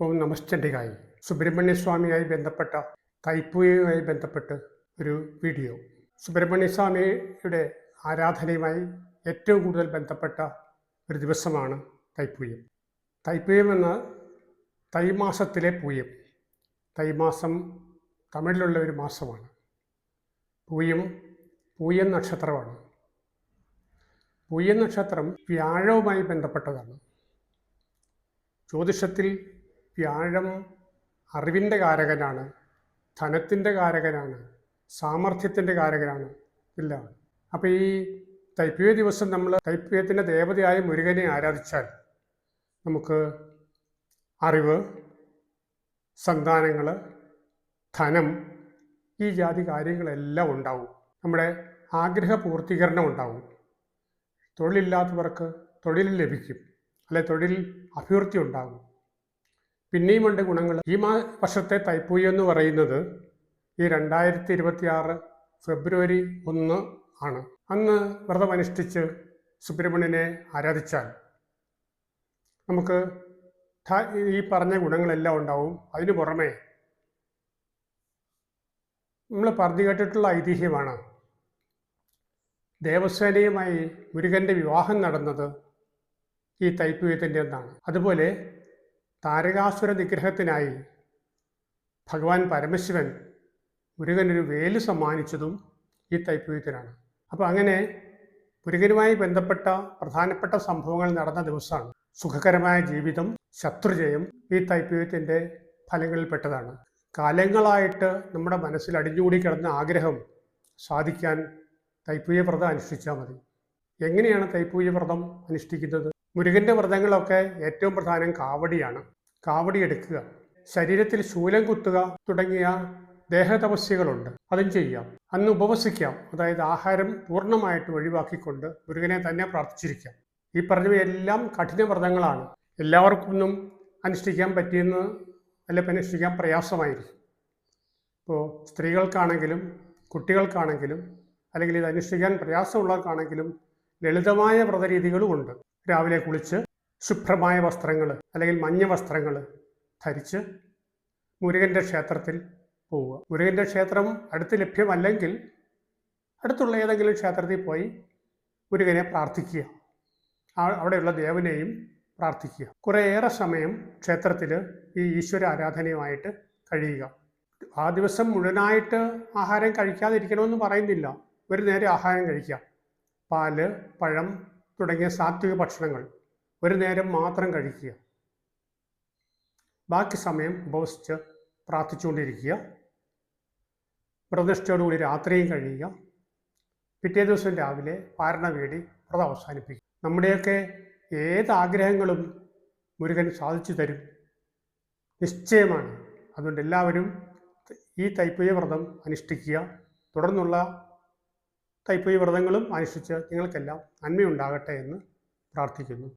ഓം നമസ്ചണ്ഡികായി സുബ്രഹ്മണ്യ സ്വാമിയായി ബന്ധപ്പെട്ട തൈപ്പൂയയുമായി ബന്ധപ്പെട്ട് ഒരു വീഡിയോ. സുബ്രഹ്മണ്യസ്വാമിയുടെ ആരാധനയുമായി ഏറ്റവും കൂടുതൽ ബന്ധപ്പെട്ട ഒരു ദിവസമാണ് തൈപ്പൂയം തൈപ്പൂയം എന്ന തൈമാസത്തിലെ പൂയം തൈമാസം തമിഴിലുള്ള ഒരു മാസമാണ്. പൂയം പൂയൻ നക്ഷത്രമാണ്. പൂയൻ നക്ഷത്രം വ്യാഴവുമായി ബന്ധപ്പെട്ടതാണ്. ജ്യോതിഷത്തിൽ വ്യാഴം അറിവിന്റെ കാരകനാണ് ധനത്തിന്റെ കാരകനാണ് സാമർഥ്യത്തിന്റെ കാരകനാണ് ഇല്ല. അപ്പോൾ ഈ തൈപ്പൂയ ദിവസം നമ്മൾ തൈപ്പൂയത്തിന്റെ ദേവതയായ മുരുകനെ ആരാധിച്ചാൽ നമുക്ക് അറിവ് സന്താനങ്ങൾ ധനം ഈ ജാതി കാര്യങ്ങളെല്ലാം ഉണ്ടാവും. നമ്മുടെ ആഗ്രഹ പൂർത്തീകരണം ഉണ്ടാവും. തൊഴിലില്ലാത്തവർക്ക് തൊഴിൽ ലഭിക്കും. അല്ലെ തൊഴിൽ അഭിവൃദ്ധി ഉണ്ടാകും. പിന്നെയുമുണ്ട് ഗുണങ്ങൾ. ഈ മാ വർഷത്തെ തൈപ്പൂയം എന്ന് പറയുന്നത് ഈ രണ്ടായിരത്തി ഇരുപത്തി ആറ് ഫെബ്രുവരി ഒന്ന് ആണ്. അന്ന് വ്രതം അനുഷ്ഠിച്ച് സുബ്രഹ്മണ്യനെ ആരാധിച്ചാൽ നമുക്ക് ഈ പറഞ്ഞ ഗുണങ്ങളെല്ലാം ഉണ്ടാവും. അതിനു പുറമെ നമ്മൾ പറഞ്ഞു കേട്ടിട്ടുള്ള ഐതിഹ്യമാണ് ദേവസേനയുമായി മുരുകന്റെ വിവാഹം നടന്നത് ഈ തൈപ്പൂയത്തിന്റെ ഒന്നാണ് അതുപോലെ താരകാസുര നിഗ്രഹത്തിനായി ഭഗവാൻ പരമശിവൻ മുരുകനൊരു വേൽ സമ്മാനിച്ചതും ഈ തൈപ്പൂയത്തിനാണ് അപ്പോൾ അങ്ങനെ മുരുകനുമായി ബന്ധപ്പെട്ട പ്രധാനപ്പെട്ട സംഭവങ്ങൾ നടന്ന ദിവസമാണ് സുഖകരമായ ജീവിതം ശത്രുജയം ഈ തൈപ്പൂയത്തിന്റെ ഫലങ്ങളിൽപ്പെട്ടതാണ്. കാലങ്ങളായിട്ട് നമ്മുടെ മനസ്സിൽ അടിഞ്ഞുകൂടി കിടന്ന ആഗ്രഹം സാധിക്കാൻ തൈപ്പൂയ വ്രതം അനുഷ്ഠിച്ചാൽ മതി. എങ്ങനെയാണ് തൈപ്പൂയ വ്രതം അനുഷ്ഠിക്കുന്നത്? മുരുകന്റെ വ്രതങ്ങളൊക്കെ ഏറ്റവും പ്രധാനം കാവടിയാണ്. കാവടി എടുക്കുക. ശരീരത്തിൽ ശൂലം കുത്തുക തുടങ്ങിയ ദേഹതപസ്യകളുണ്ട്. അതും ചെയ്യാം. അന്ന് ഉപവസിക്കാം. അതായത് ആഹാരം പൂർണമായിട്ട് ഒഴിവാക്കിക്കൊണ്ട് മുരുകനെ തന്നെ പ്രാർത്ഥിച്ചിരിക്കാം. ഈ പറഞ്ഞവയെല്ലാം കഠിന വ്രതങ്ങളാണ്. എല്ലാവർക്കൊന്നും അനുഷ്ഠിക്കാൻ പറ്റിയെന്ന് അല്ല അനുഷ്ഠിക്കാൻ പ്രയാസമായിരിക്കും. ഇപ്പോൾ സ്ത്രീകൾക്കാണെങ്കിലും കുട്ടികൾക്കാണെങ്കിലും അല്ലെങ്കിൽ ഇത് അനുഷ്ഠിക്കാൻ പ്രയാസമുള്ളവർക്കാണെങ്കിലും ലളിതമായ വ്രതരീതികളുമുണ്ട് രാവിലെ കുളിച്ച് ശുഭ്രമായ വസ്ത്രങ്ങൾ അല്ലെങ്കിൽ മഞ്ഞ വസ്ത്രങ്ങൾ ധരിച്ച് മുരുകന്റെ ക്ഷേത്രത്തിൽ പോവുക. മുരുകന്റെ ക്ഷേത്രം അടുത്ത് ലഭ്യമല്ലെങ്കിൽ അടുത്തുള്ള ഏതെങ്കിലും ക്ഷേത്രത്തിൽ പോയി മുരുകനെ പ്രാർത്ഥിക്കുക. അവിടെയുള്ള ദേവനെയും പ്രാർത്ഥിക്കുക. കുറേയേറെ സമയം ക്ഷേത്രത്തിൽ ഈ ഈശ്വര ആരാധനയുമായിട്ട് കഴിയുക. ആ ദിവസം മുഴുവനായിട്ട് ആഹാരം കഴിക്കാതിരിക്കണമെന്ന് പറയുന്നില്ല. ഒരു നേരം ആഹാരം കഴിക്കുക. പാൽ പഴം തുടങ്ങിയ സാത്വിക ഭക്ഷണങ്ങൾ ഒരു നേരം മാത്രം കഴിക്കുക. ബാക്കി സമയം ഉപവസിച്ച് പ്രാർത്ഥിച്ചുകൊണ്ടിരിക്കുക. വ്രതനിഷ്ഠയോടുകൂടി രാത്രിയും കഴിയുക. പിറ്റേ ദിവസം രാവിലെ പാരണ വേടി വ്രതം അവസാനിപ്പിക്കുക. നമ്മുടെയൊക്കെ ഏത് ആഗ്രഹങ്ങളും മുരുകൻ സാധിച്ചു തരും. നിശ്ചയമാണ്. അതുകൊണ്ട് എല്ലാവരും ഈ തൈപ്പൂയ വ്രതം അനുഷ്ഠിക്കുക. തുടർന്നുള്ള തൈപ്പൂയ വ്രതങ്ങളും അനുഷ്ഠിച്ച് നിങ്ങൾക്കെല്ലാം നന്മയുണ്ടാകട്ടെ എന്ന് പ്രാർത്ഥിക്കുന്നു.